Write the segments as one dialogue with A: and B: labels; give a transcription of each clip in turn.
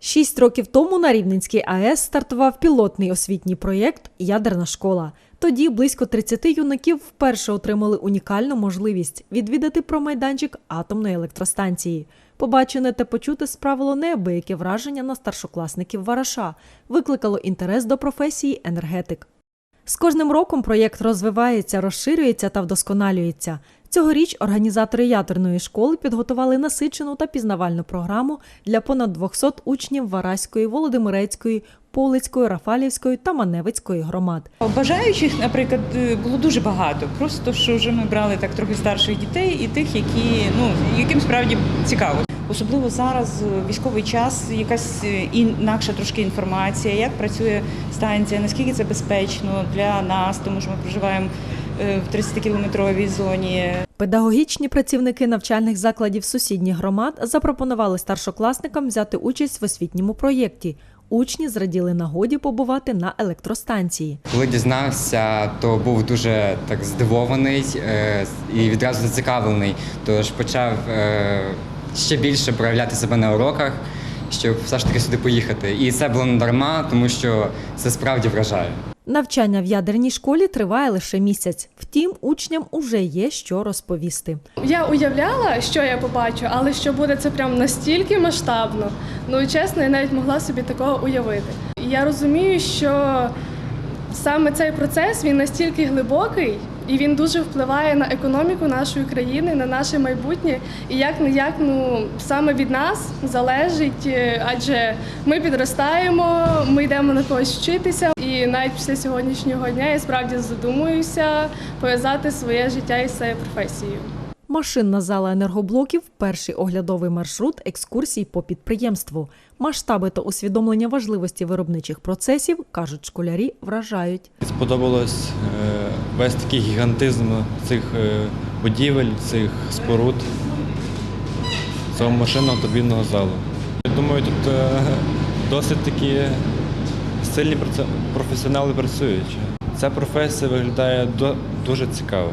A: Шість років тому на Рівненській АЕС стартував пілотний освітній проєкт Ядерна школа. Тоді близько 30 юнаків вперше отримали унікальну можливість відвідати промайданчик атомної електростанції. Побачене та почути справило неабияке враження на старшокласників Вараша, викликало інтерес до професії енергетик. З кожним роком проєкт розвивається, розширюється та вдосконалюється. Цьогоріч організатори ядерної школи підготували насичену та пізнавальну програму для понад 200 учнів Вараської, Володимирецької, Полицької, Рафалівської та Маневицької громад.
B: Бажаючих, наприклад, е, було дуже багато. Просто що вже ми брали так трохи старших дітей і тих, які ну яким справді цікаво. Особливо зараз е, військовий час, якась е, інакша трошки інформація, як працює станція, наскільки це безпечно для нас, тому що ми проживаємо в 30-кілометровій зоні.
A: Педагогічні працівники навчальних закладів сусідніх громад запропонували старшокласникам взяти участь в освітньому проєкті. Учні зраділи нагоді побувати на електростанції.
C: Коли дізнався, то був дуже так здивований е, і відразу зацікавлений. Тож почав е, ще більше проявляти себе на уроках, щоб все ж таки сюди поїхати. І це було не дарма, тому що це справді вражає.
A: Навчання в ядерній школі триває лише місяць. Втім, учням уже є що розповісти.
D: Я уявляла, що я побачу, але що буде це прям настільки масштабно. Ну чесно, я навіть могла собі такого уявити. Я розумію, що саме цей процес він настільки глибокий і він дуже впливає на економіку нашої країни, на наше майбутнє. І як не як ну саме від нас залежить, е, адже ми підростаємо, ми йдемо на когось вчитися. І навіть після сьогоднішнього дня я справді задумуюся пов'язати своє життя із цією професією.
A: Машинна зала енергоблоків перший оглядовий маршрут екскурсій по підприємству. Масштаби та усвідомлення важливості виробничих процесів, кажуть школярі, вражають.
E: Сподобалось е, весь такий гігантизм цих е, будівель, цих споруд, цього машинного турбінного залу. Я думаю, тут е, досить такі сильні професіонали працюють. Ця професія виглядає дуже цікаво.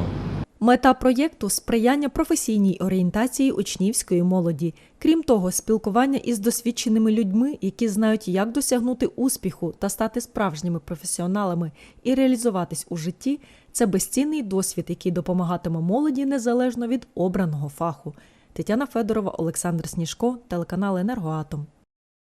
A: Мета проєкту сприяння професійній орієнтації учнівської молоді. Крім того, спілкування із досвідченими людьми, які знають, як досягнути успіху та стати справжніми професіоналами і реалізуватись у житті це безцінний досвід, який допомагатиме молоді незалежно від обраного фаху. Тетяна Федорова, Олександр Сніжко, телеканал Енергоатом.